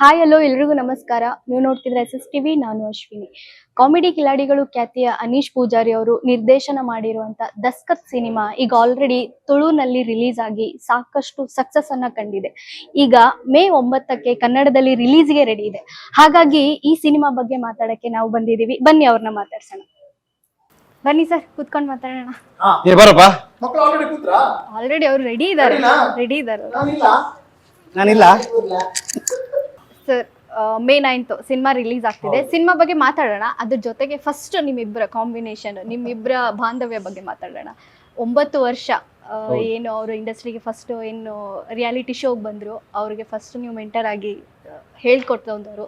Hi hello ಎಲ್ರಿಗೂ ನಮಸ್ಕಾರ. ನೀವು ನೋಡ್ತಿದ್ರೆ ಎಸ್ ಎಸ್ ಟಿವಿ ನಾನು ಅಶ್ವಿನಿ. ಕಾಮಿಡಿ ಕಿಲಾಡಿಗಳು ಖ್ಯಾತಿಯ ಅನೀಶ್ ಪೂಜಾರಿ ಅವರು ನಿರ್ದೇಶನ ಮಾಡಿರುವಂತ ದಸ್ಕತ್ ಸಿನಿಮಾ ಈಗ ಆಲ್ರೆಡಿ ತುಳುನಲ್ಲಿ ರಿಲೀಸ್ ಆಗಿ ಸಾಕಷ್ಟು ಸಕ್ಸಸ್ ಅನ್ನ ಕಂಡಿದೆ. ಈಗ ಮೇ ಒಂಬತ್ತಕ್ಕೆ ಕನ್ನಡದಲ್ಲಿ ರಿಲೀಸ್ಗೆ ರೆಡಿ ಇದೆ. ಹಾಗಾಗಿ ಈ ಸಿನಿಮಾ ಬಗ್ಗೆ ಮಾತಾಡಕ್ಕೆ ನಾವು ಬಂದಿದೀವಿ ಬನ್ನಿ ಅವ್ರನ್ನ ಮಾತಾಡ್ಸೋಣ. ಬನ್ನಿ ಸರ್ ಕುತ್ಕೊಂಡು ಮಾತಾಡೋಣ. ಏ ಬರಪ್ಪ. ಮಕ್ಕಳು ಆಲ್ರೆಡಿ ಅವ್ರು ರೆಡಿ ಇದ್ದಾರೆ? ರೆಡಿ ಇದ್ದಾರೆ ನಾನಿಲ್ಲ. Sir May ninth cinema release ಆಗ್ತಿದೆ. ಸಿನಿಮಾ ಬಗ್ಗೆ ಮಾತಾಡೋಣ. ಅದ್ರ ಜೊತೆಗೆ ಫಸ್ಟ್ ನಿಮ್ಮಿಬ್ಬರ ಕಾಂಬಿನೇಷನ್ ನಿಮ್ಮಿಬ್ಬರ ಬಾಂಧವ್ಯ ಬಗ್ಗೆ ಮಾತಾಡೋಣ. ಒಂಬತ್ತು ವರ್ಷ ಏನು ಅವರು ಇಂಡಸ್ಟ್ರಿಗೆ ಫಸ್ಟ್ ಏನು ರಿಯಾಲಿಟಿ ಶೋಗೆ ಬಂದರು ಅವ್ರಿಗೆ ಫಸ್ಟ್ ನೀವು ಮೆಂಟರ್ ಆಗಿ ಹೇಳ್ಕೊಟ್ಟಂಥವ್ರು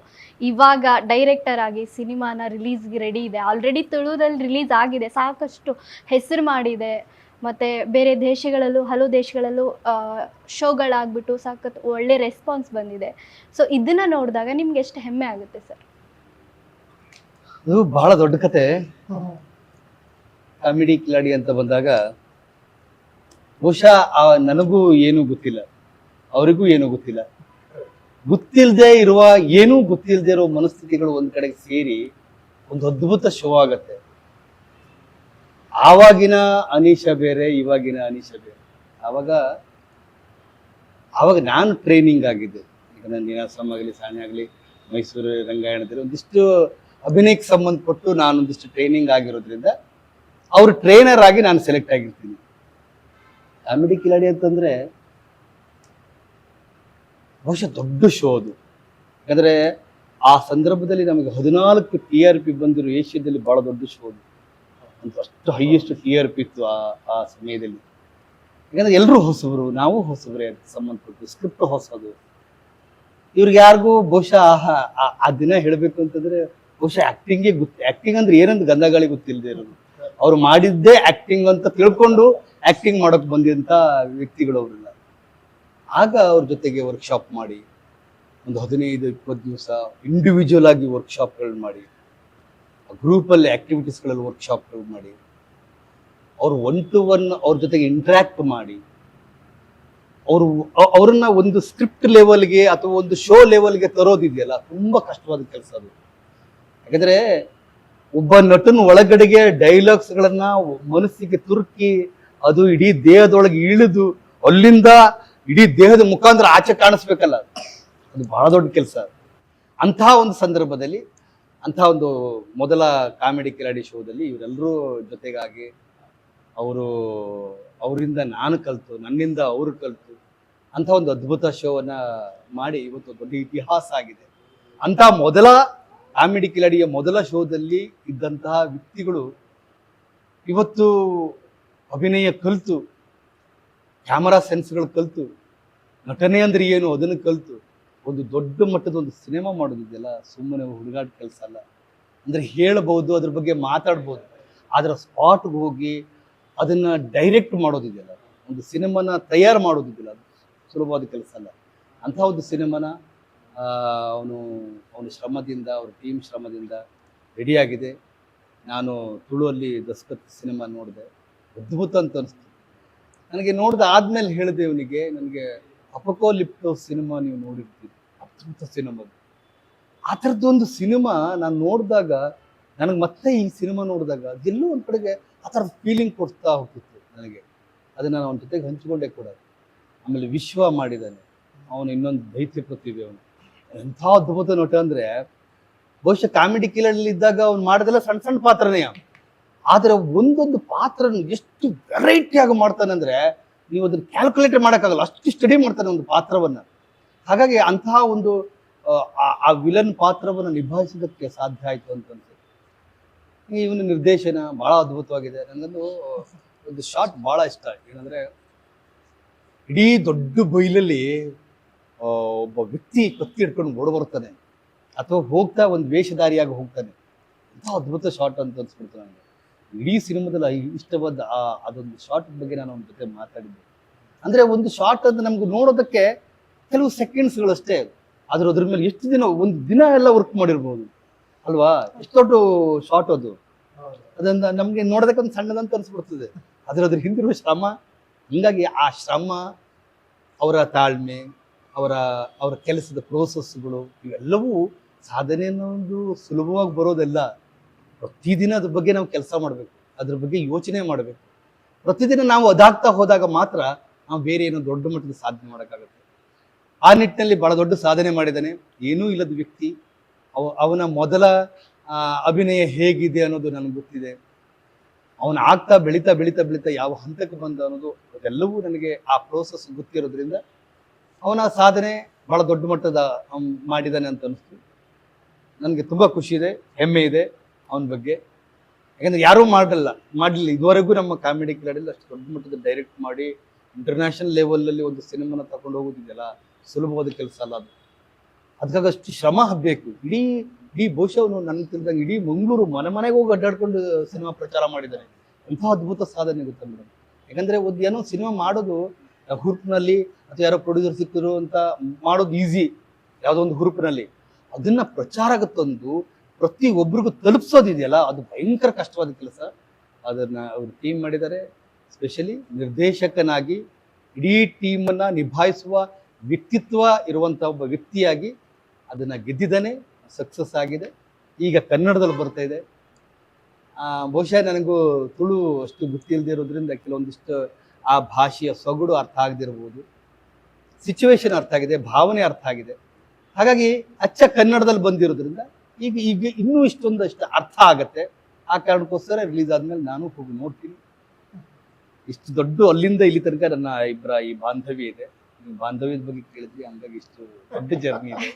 ಇವಾಗ ಡೈರೆಕ್ಟರ್ ಆಗಿ ಸಿನಿಮಾನ ರಿಲೀಸ್ಗೆ ರೆಡಿ ಇದೆ. ಆಲ್ರೆಡಿ ತುಳುದಲ್ಲಿ ರಿಲೀಸ್ ಆಗಿದೆ. ಸಾಕಷ್ಟು ಹೆಸರು ಮಾಡಿದೆ. ಮತ್ತು ಬೇರೆ ದೇಶಗಳಲ್ಲೂ, ಹಲವು ದೇಶಗಳಲ್ಲೂ ಶೋಗಳಾಗ್ಬಿಟ್ಟು ಸಾಕತ್ ಒಳ್ಳೆ ರೆಸ್ಪಾನ್ಸ್ ಬಂದಿದೆ. ಸೊ ಇದನ್ನ ನೋಡಿದಾಗ ನಿಮ್ಗೆ ಎಷ್ಟು ಹೆಮ್ಮೆ ಆಗುತ್ತೆ ಸರ್ ಅದು ಬಹಳ ದೊಡ್ಡ ಕತೆ. ಕಾಮಿಡಿ ಕಿಲಾಡಿ ಅಂತ ಬಂದಾಗ ಬಹುಶಃ ನನಗೂ ಏನೂ ಗೊತ್ತಿಲ್ಲ. ಅವರಿಗೂ ಏನೂ ಗೊತ್ತಿಲ್ಲ. ಗೊತ್ತಿಲ್ಲದೆ ಇರುವ, ಏನೂ ಗೊತ್ತಿಲ್ಲದೆ ಇರೋ ಮನಸ್ಥಿತಿಗಳು ಒಂದ್ ಕಡೆಗೆ ಸೇರಿ ಒಂದು ಅದ್ಭುತ ಶೋ ಆಗತ್ತೆ. ಆವಾಗಿನ ಅನೀಶ ಬೇರೆ, ಇವಾಗಿನ ಅನೀಶ ಬೇರೆ. ಆವಾಗ ಆವಾಗ ನಾನು ಟ್ರೈನಿಂಗ್ ಆಗಿದ್ದೆ. ಈಗ ನಾನು ನೀನಾಸಮ್ ಆಗಲಿ, ಸಾಣೆ ಆಗಲಿ, ಮೈಸೂರು, ರಂಗಾಯಣದಲ್ಲಿ ಒಂದಿಷ್ಟು ಅಭಿನಯಕ್ಕೆ ಸಂಬಂಧಪಟ್ಟು ನಾನು ಒಂದಿಷ್ಟು ಟ್ರೈನಿಂಗ್ ಆಗಿರೋದ್ರಿಂದ ಅವರು ಟ್ರೈನರ್ ಆಗಿ ನಾನು ಸೆಲೆಕ್ಟ್ ಆಗಿರ್ತೀನಿ. ಕಾಮಿಡಿ ಕಿಲಾಡಿ ಅಂತಂದ್ರೆ ಬಹುಶಃ ದೊಡ್ಡ ಶೋ ಅದು. ಯಾಕಂದ್ರೆ ಆ ಸಂದರ್ಭದಲ್ಲಿ ನಮಗೆ ಹದಿನಾಲ್ಕು ಟಿ ಆರ್ ಪಿ ಬಂದಿರೋ ಏಷ್ಯಾದಲ್ಲಿ ಬಹಳ ದೊಡ್ಡ ಶೋ ಅದು. ಅಂತ ಅಷ್ಟು ಹೈಯೆಸ್ಟ್ ಟಿ ಆರ್ ಪಿ ಇತ್ತು ಆ ಆ ಸಮಯದಲ್ಲಿ. ಯಾಕಂದ್ರೆ ಎಲ್ಲರೂ ಹೊಸಬರು, ನಾವು ಹೊಸಬ್ರೆ ಅದಕ್ಕೆ ಸಂಬಂಧಪಟ್ಟು ಸ್ಕ್ರಿಪ್ಟ್ ಹೊಸದು. ಇವ್ರಿಗೆ ಯಾರಿಗೂ ಬಹುಶಃ ಆ- ದಿನ ಹೇಳಬೇಕು ಅಂತಂದ್ರೆ ಬಹುಶಃ ಆಕ್ಟಿಂಗೇ ಗೊತ್ತ ಆಕ್ಟಿಂಗ್ ಅಂದ್ರೆ ಏನಂತ ಗಂಧಗಾಳಿ ಗೊತ್ತಿಲ್ಲದೆ ಇರೋದು. ಅವ್ರು ಮಾಡಿದ್ದೇ ಆಕ್ಟಿಂಗ್ ಅಂತ ತಿಳ್ಕೊಂಡು ಆಕ್ಟಿಂಗ್ ಮಾಡೋಕೆ ಬಂದಂತ ವ್ಯಕ್ತಿಗಳು ಅವರೆಲ್ಲ. ಆಗ ಅವ್ರ ಜೊತೆಗೆ ವರ್ಕ್ಶಾಪ್ ಮಾಡಿ, ಒಂದು ಹದಿನೈದು, ಇಪ್ಪತ್ತು ದಿವಸ ಇಂಡಿವಿಜುವಲ್ ಆಗಿ ವರ್ಕ್ಶಾಪ್ಗಳು ಮಾಡಿ. ಗ್ರೂಪಲ್ಲಿ ಆ್ಯಕ್ಟಿವಿಟೀಸ್ಗಳಲ್ಲಿ ವರ್ಕ್ಶಾಪ್ ಮಾಡಿ, ಅವರು ಒನ್ ಟು ಒನ್ ಅವ್ರ ಜೊತೆಗೆ ಇಂಟ್ರ್ಯಾಕ್ಟ್ ಮಾಡಿ, ಅವರು ಅವ್ರನ್ನ ಒಂದು ಸ್ಕ್ರಿಪ್ಟ್ ಲೆವೆಲ್ಗೆ ಅಥವಾ ಒಂದು ಶೋ ಲೆವೆಲ್ಗೆ ತರೋದಿದೆಯಲ್ಲ, ತುಂಬಾ ಕಷ್ಟವಾದ ಕೆಲಸ ಅದು. ಯಾಕಂದರೆ ಒಬ್ಬ ನಟನ ಒಳಗಡೆಗೆ ಡೈಲಾಗ್ಸ್ಗಳನ್ನು ಮನಸ್ಸಿಗೆ ತುರುಕಿ, ಅದು ಇಡೀ ದೇಹದೊಳಗೆ ಇಳಿದು, ಅಲ್ಲಿಂದ ಇಡೀ ದೇಹದ ಮುಖಾಂತರ ಆಚೆ ಕಾಣಿಸ್ಬೇಕಲ್ಲ, ಅದು ಬಹಳ ದೊಡ್ಡ ಕೆಲಸ. ಅಂತಹ ಒಂದು ಸಂದರ್ಭದಲ್ಲಿ ಅಂತಹ ಒಂದು ಮೊದಲ ಕಾಮಿಡಿ ಕಿಲಾಡಿ ಶೋದಲ್ಲಿ ಇವರೆಲ್ಲರೂ ಜೊತೆಗಾಗಿ ಅವರು, ಅವರಿಂದ ನಾನು ಕಲ್ತು, ನನ್ನಿಂದ ಅವರು ಕಲ್ತು ಅಂತ ಒಂದು ಅದ್ಭುತ ಶೋವನ್ನ ಮಾಡಿ ಇವತ್ತು ದೊಡ್ಡ ಇತಿಹಾಸ ಆಗಿದೆ. ಅಂತ ಮೊದಲ ಕಾಮಿಡಿ ಕಿಲಾಡಿಯ ಮೊದಲ ಶೋದಲ್ಲಿ ಇದ್ದಂತಹ ವ್ಯಕ್ತಿಗಳು ಇವತ್ತು ಅಭಿನಯ ಕಲಿತು, ಕ್ಯಾಮರಾ ಸೆನ್ಸ್ಗಳು ಕಲಿತು ನಟನೆ ಅಂದರೆ ಏನು ಅದನ್ನು ಕಲಿತು ಒಂದು ದೊಡ್ಡ ಮಟ್ಟದ ಒಂದು ಸಿನಿಮಾ ಮಾಡೋದಿದೆಯಲ್ಲ, ಸುಮ್ಮನೆ ಹುಡುಗಾಟ ಕೆಲಸ ಅಲ್ಲ. ಅಂದರೆ ಹೇಳ್ಬೋದು, ಅದ್ರ ಬಗ್ಗೆ ಮಾತಾಡ್ಬೋದು ಅದರ ಸ್ಪಾಟ್ಗೆ ಹೋಗಿ ಅದನ್ನು ಡೈರೆಕ್ಟ್ ಮಾಡೋದಿದೆಯಲ್ಲ. ಒಂದು ಸಿನಿಮಾನ ತಯಾರು ಮಾಡೋದಿದೆಯಲ್ಲ, ಅದು ಸುಲಭವಾದ ಕೆಲಸ ಅಲ್ಲ. ಅಂತಹ ಒಂದು ಸಿನಿಮಾನ ಅವನು, ಅವನ ಶ್ರಮದಿಂದ, ಅವ್ರ ಟೀಮ್ ಶ್ರಮದಿಂದ ರೆಡಿಯಾಗಿದೆ ನಾನು ತುಳುವಲ್ಲಿ ದಸ್ಕತ್ ಸಿನಿಮಾ ನೋಡಿದೆ. ಅದ್ಭುತ ಅಂತ ಅನಿಸ್ತು. ನನಗೆ ನೋಡಿದ ಆದಮೇಲೆ ಹೇಳಿದೆ ಇವನಿಗೆ, ನನಗೆ ಅಪಕೋ ಲಿಪ್ಟೋ ಸಿನಿಮಾ ನೀವು ನೋಡಿರ್ತೀರಿ. ಅತ್ಯಂತ ಸಿನಿಮಾ ಆ ಥರದ್ದೊಂದು ಸಿನಿಮಾ ನಾನು ನೋಡಿದಾಗ, ನನಗೆ ಮತ್ತೆ ಈ ಸಿನಿಮಾ ನೋಡಿದಾಗ ಎಲ್ಲೋ ಒಂದು ಕಡೆಗೆ ಆ ಥರದ ಫೀಲಿಂಗ್ ಕೊಡ್ತಾ ಹೋಗ್ತಿತ್ತು ನನಗೆ. ಅದನ್ನು ನಾನು ಅವನ ಜೊತೆಗೆ ಹಂಚಿಕೊಂಡೆ ಕೂಡ. ಆಮೇಲೆ ವಿಶ್ವ ಮಾಡಿದ್ದಾನೆ. ಅವನು ಇನ್ನೊಂದು ದೈತ್ಯ ಪ್ರತಿಭೆ ಅವನು. ಎಂಥ ಅದ್ಭುತ ನೋಟ ಅಂದರೆ, ಬಹುಶಃ ಕಾಮಿಡಿ ಕಿಲಲ್ಲಿ ಇದ್ದಾಗ ಅವ್ನು ಮಾಡೋದೆಲ್ಲ ಸಣ್ಣ ಸಣ್ಣ ಪಾತ್ರನೇ. ಆದರೆ ಒಂದೊಂದು ಪಾತ್ರ ಎಷ್ಟು ವೆರೈಟಿಯಾಗಿ ಮಾಡ್ತಾನೆ ಅಂದ್ರೆ ನೀವು ಅದನ್ನು ಕ್ಯಾಲ್ಕುಲೇಟ್ ಮಾಡೋಕ್ಕಾಗಲ್ಲ. ಅಷ್ಟು ಸ್ಟಡಿ ಮಾಡ್ತಾನೆ ಒಂದು ಪಾತ್ರವನ್ನು. ಹಾಗಾಗಿ ಅಂತಹ ಒಂದು ಆ, ವಿಲನ್ ಪಾತ್ರವನ್ನು ನಿಭಾಯಿಸೋದಕ್ಕೆ ಸಾಧ್ಯ ಆಯಿತು ಅಂತ ಅನ್ಸುತ್ತೆ. ಇವನ ನಿರ್ದೇಶನ ಭಾಳ ಅದ್ಭುತವಾಗಿದೆ. ನನಗೊಂದು ಒಂದು ಶಾಟ್ ಭಾಳ ಇಷ್ಟ. ಏನಂದರೆ ಇಡೀ ದೊಡ್ಡ ಬೈಲಲ್ಲಿ ಒಬ್ಬ ವ್ಯಕ್ತಿ ಕತ್ತಿ ಹಿಡ್ಕೊಂಡು ಓಡ್ ಬರ್ತಾನೆ ಅಥವಾ ಹೋಗ್ತಾ ಒಂದು ವೇಷಧಾರಿಯಾಗಿ ಹೋಗ್ತಾನೆ. ಎಂಥ ಅದ್ಭುತ ಶಾಟ್ ಅಂತ ಅನ್ಸ್ಬಿಡ್ತು ನನಗೆ ಇಡೀ ಸಿನಿಮಾದಲ್ಲಿ ಇಷ್ಟವಾದ ಆ ಅದೊಂದು ಶಾಟ್ ಬಗ್ಗೆ ನಾನು ಅವನ ಜೊತೆ ಮಾತಾಡಿದ್ದೆ. ಅಂದ್ರೆ ಒಂದು ಶಾರ್ಟ್ ಅಂತ ನಮ್ಗೆ ನೋಡೋದಕ್ಕೆ ಕೆಲವು ಸೆಕೆಂಡ್ಸ್ಗಳಷ್ಟೇ ಆದ್ರೆ ಅದ್ರ ಮೇಲೆ ಎಷ್ಟು ದಿನ, ಒಂದು ದಿನ ಎಲ್ಲ ವರ್ಕ್ ಮಾಡಿರ್ಬೋದು. ಅಲ್ವಾ? ಎಷ್ಟು ದೊಡ್ಡ ಶಾರ್ಟ್ ಅದು. ಅದನ್ನ ನಮ್ಗೆ ನೋಡೋದಕ್ಕೆ ಒಂದು ಸಣ್ಣದಂತ ಅನ್ಸ್ಬಿಡ್ತದೆ. ಆದ್ರೆ ಅದ್ರ ಹಿಂದಿರುವ ಶ್ರಮ, ಹಿಂಗಾಗಿ ಆ ಶ್ರಮ, ಅವರ ತಾಳ್ಮೆ, ಅವರ ಅವರ ಕೆಲಸದ ಪ್ರೋಸೆಸ್ಗಳು ಇವೆಲ್ಲವೂ ಸಾಧನೆ ಅನ್ನೋದು ಸುಲಭವಾಗಿ ಬರೋದೆಲ್ಲ. ಪ್ರತಿದಿನ ಅದ್ರ ಬಗ್ಗೆ ನಾವು ಕೆಲಸ ಮಾಡಬೇಕು. ಅದ್ರ ಬಗ್ಗೆ ಯೋಚನೆ ಮಾಡಬೇಕು. ಪ್ರತಿದಿನ ನಾವು ಅದಾಗ್ತಾ ಹೋದಾಗ ಮಾತ್ರ ನಾವು ಬೇರೆ ಏನೋ ದೊಡ್ಡ ಮಟ್ಟದ ಸಾಧನೆ ಮಾಡೋಕ್ಕಾಗುತ್ತೆ. ಆ ನಿಟ್ಟಿನಲ್ಲಿ ಬಹಳ ದೊಡ್ಡ ಸಾಧನೆ ಮಾಡಿದ್ದಾನೆ. ಏನೂ ಇಲ್ಲದ ವ್ಯಕ್ತಿ, ಅವ, ಅವನ ಮೊದಲ ಅಭಿನಯ ಹೇಗಿದೆ ಅನ್ನೋದು ನನಗೆ ಗೊತ್ತಿದೆ. ಅವನು ಆಗ್ತಾ ಬೆಳೀತಾ ಬೆಳೀತಾ ಬೆಳೀತಾ ಯಾವ ಹಂತಕ್ಕೆ ಬಂದ ಅನ್ನೋದು, ಅದೆಲ್ಲವೂ ನನಗೆ ಆ ಪ್ರೋಸೆಸ್ ಗೊತ್ತಿರೋದ್ರಿಂದ ಅವನ ಸಾಧನೆ ಬಹಳ ದೊಡ್ಡ ಮಟ್ಟದ ಮಾಡಿದ್ದಾನೆ ಅಂತ ಅನಿಸ್ತು. ನನಗೆ ತುಂಬ ಖುಷಿ ಇದೆ, ಹೆಮ್ಮೆ ಇದೆ ಅವನ ಬಗ್ಗೆ. ಯಾಕಂದ್ರೆ ಯಾರೂ ಮಾಡಲ್ಲ, ಮಾಡಲಿಲ್ಲ. ಇದುವರೆಗೂ ನಮ್ಮ ಕಾಮಿಡಿ ಕಿಲಾಡಿಯಲ್ಲಿ ಅಷ್ಟು ದೊಡ್ಡ ಮಟ್ಟದ ಡೈರೆಕ್ಟ್ ಮಾಡಿ ಇಂಟರ್ನ್ಯಾಷನಲ್ ಲೆವೆಲಲ್ಲಿ ಒಂದು ಸಿನಿಮಾನ ತಗೊಂಡು ಹೋಗೋದಿದೆಯಲ್ಲ, ಸುಲಭವಾದ ಕೆಲಸ ಅಲ್ಲ ಅದು. ಅದಕ್ಕಾಗಿ ಅಷ್ಟು ಶ್ರಮ ಹಬ್ಬಬೇಕು ಇಡೀ ಇಡೀ ಬಹುಶಃ ಅವನು ನನ್ನ ತಿಳಿದಂಗೆ ಇಡೀ ಮಂಗಳೂರು ಮನೆ ಮನೆಗೆ ಹೋಗಿ ಅಡ್ಡಾಡ್ಕೊಂಡು ಸಿನಿಮಾ ಪ್ರಚಾರ ಮಾಡಿದ್ದಾರೆ. ಎಂಥ ಅದ್ಭುತ ಸಾಧನೆ ಗೊತ್ತಾ ಮೇಡಮ್ ಯಾಕಂದರೆ ಒಂದು ಏನೋ ಸಿನಿಮಾ ಮಾಡೋದು ಹುರುಪಿನಲ್ಲಿ ಅಥವಾ ಯಾರೋ ಪ್ರೊಡ್ಯೂಸರ್ ಸಿಕ್ಕರು ಅಂತ ಮಾಡೋದು ಈಸಿ ಯಾವುದೋ ಒಂದು ಹುರುಪಿನಲ್ಲಿ. ಅದನ್ನು ಪ್ರಚಾರಕ್ಕೆ ತಂದು ಪ್ರತಿ ಒಬ್ರಿಗೂ ತಲುಪಿಸೋದಿದೆಯಲ್ಲ, ಅದು ಭಯಂಕರ ಕಷ್ಟವಾದ ಕೆಲಸ. ಅದನ್ನು ಅವರು ಟೀಮ್ ಮಾಡಿದ್ದಾರೆ. ಸ್ಪೆಷಲಿ ನಿರ್ದೇಶಕನಾಗಿ ಇಡೀ ಟೀಮನ್ನು ನಿಭಾಯಿಸುವ ವ್ಯಕ್ತಿತ್ವ ಇರುವಂಥ ಒಬ್ಬ ವ್ಯಕ್ತಿಯಾಗಿ ಅದನ್ನು ಗೆದ್ದಿದ್ದಾನೆ ಸಕ್ಸಸ್ ಆಗಿದೆ. ಈಗ ಕನ್ನಡದಲ್ಲಿ ಬರ್ತಾ ಇದೆ. ಬಹುಶಃ ನನಗೂ ತುಳು ಅಷ್ಟು ಗೊತ್ತಿಲ್ಲದಿರೋದ್ರಿಂದ ಕೆಲವೊಂದಿಷ್ಟು ಆ ಭಾಷೆಯ ಸೊಗಡು ಅರ್ಥ ಆಗದಿರ್ಬೋದು ಸಿಚುವೇಶನ್ ಅರ್ಥ ಆಗಿದೆ, ಭಾವನೆ ಅರ್ಥ ಆಗಿದೆ. ಹಾಗಾಗಿ ಅಚ್ಚ ಕನ್ನಡದಲ್ಲಿ ಬಂದಿರೋದ್ರಿಂದ ಈಗ ಈಗ ಇನ್ನೂ ಇಷ್ಟೊಂದಷ್ಟು ಅರ್ಥ ಆಗುತ್ತೆ. ಆ ಕಾರಣಕ್ಕೋಸ್ಕರ ರಿಲೀಸ್ ಆದಮೇಲೆ ನಾನು ಹೋಗಿ ನೋಡ್ತೀನಿ. ಇಷ್ಟು ದೊಡ್ಡ ಅಲ್ಲಿಂದ ಇಲ್ಲಿ ತನಕ ನನ್ನ ಇಬ್ಬರ ಈ ಬಾಂಧವ್ಯ ಇದೆ. ನೀವು ಬಾಂಧವ್ಯದ ಬಗ್ಗೆ ಕೇಳಿದ್ವಿ ಹಂಗಾಗಿ ಇಷ್ಟು ದೊಡ್ಡ ಜರ್ನಿ ಇದೆ.